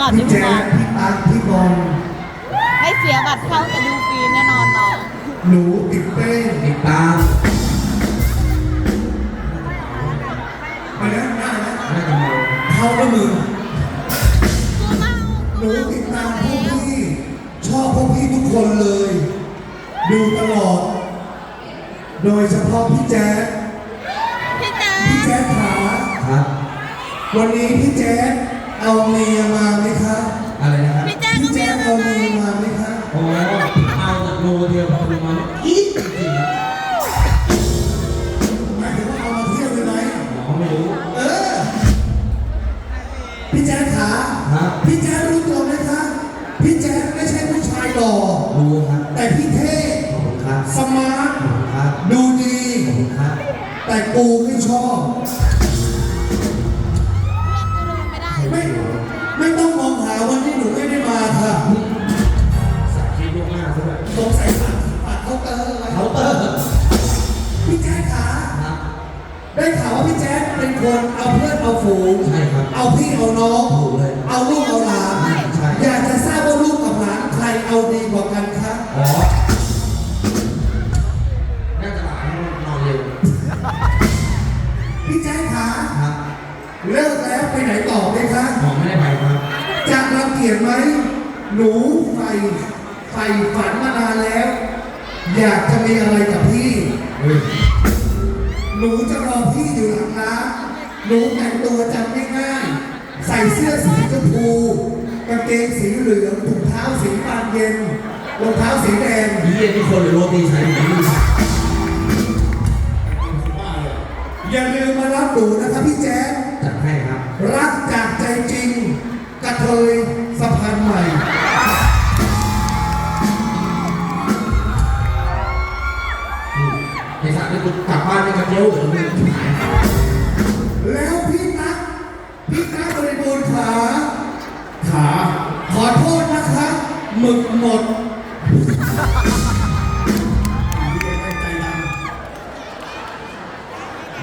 ก่อนพี่ที่แจ๊มาคพี่ตั๊กพี่บอลไม่เสียบัตรเข้าแต่ดูฟรีแน่นอนน้องหนูติดเป้งติดตามไปนะหน้านะน่าจะเมาเขาก็มือกูเมาหนูติดตามพวกพี่ชอบพวกพี่ทุกคนเลย ดูตลอด โดยเฉพาะพี่แจ๊คพี่แจ๊พี่คแจ๊คขาครับวันนี้พี่แจ๊ค เอาเมียมาไหมคะอะไรนะครับพี่แจ๊คพี่ก็แจ๊ไม่คเอาเอาเลเมียยมาไหมคะโอ้เอาจากโนเดียวพอดูมาอีกจริงหมายถึงว่าเอามาเที่ยวเลยไหมหมอไม่รู้เออพี่แจ๊คขาครับพี่แจ๊ครู้ตัวไหมคะพี่แจ๊คไม่ใช่ผู้ชายหล่อรู้ครับแต่พี่เท่ขอบคุณครับสมาร์ทขอบคุณครับดูดีขอบคุณครับแต่กูไม่ชอบ สงสัยสั่งปัดเขาน์เตอร์อะไรเคาน์เตอร์พี่แจ๊คขาครับได้ข่าวว่าพี่แจ๊คเป็นคนเอาเพื่อนเอาฝูงใช่ครับเอาพี่เอาน้องถูกเลย เอาลูกเอาหลานใช่ อยากจะทราบว่าลูกกับหลานใครเอาดีกว่ากันคะอ๋อน่าจะหลานนอนเร็วพี่แจ๊คขาครับเลิกแล้วไปไหนต่อไหมคะหมอไม่ได้ไปครับ จะรังเกียจไหม หนูใฝ่ ใฝ่ฝันมานานแล้ว อยากจะมีอะไรกับพี่ เฮ้ยหนูจะรอพี่อยู่หลังร้านหนูแต่งตัวจำง่ายๆใส่เสื้อสีชมพูกางเกงสีเหลืองถุงเท้าสีบานเย็นรองเท้าสีแดงพี่เย็นที่คนหรือโรตีใช้ไหนอย่าลืมมารับหนูนะครับพี่แจ๊คจัดให้ครับ รักจากใจจริง กระเทยสะพานใหม่ กลับบ้านไปกับเที่ยวเลยแล้วพี่นักพี่นักบริบูรณ์ขาขาขอโทษนะครับมึกหมด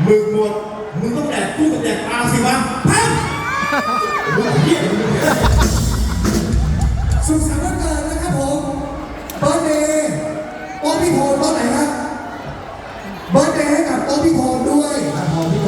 มึงหมดมึงต้องแดกกู้กับแดกปลาสิวะพังมึงเหี้ยสุขสันต์วัเกิดนะครับผมเบิร์เดย์โอพี่โท พี่พรด้วย ขอพี่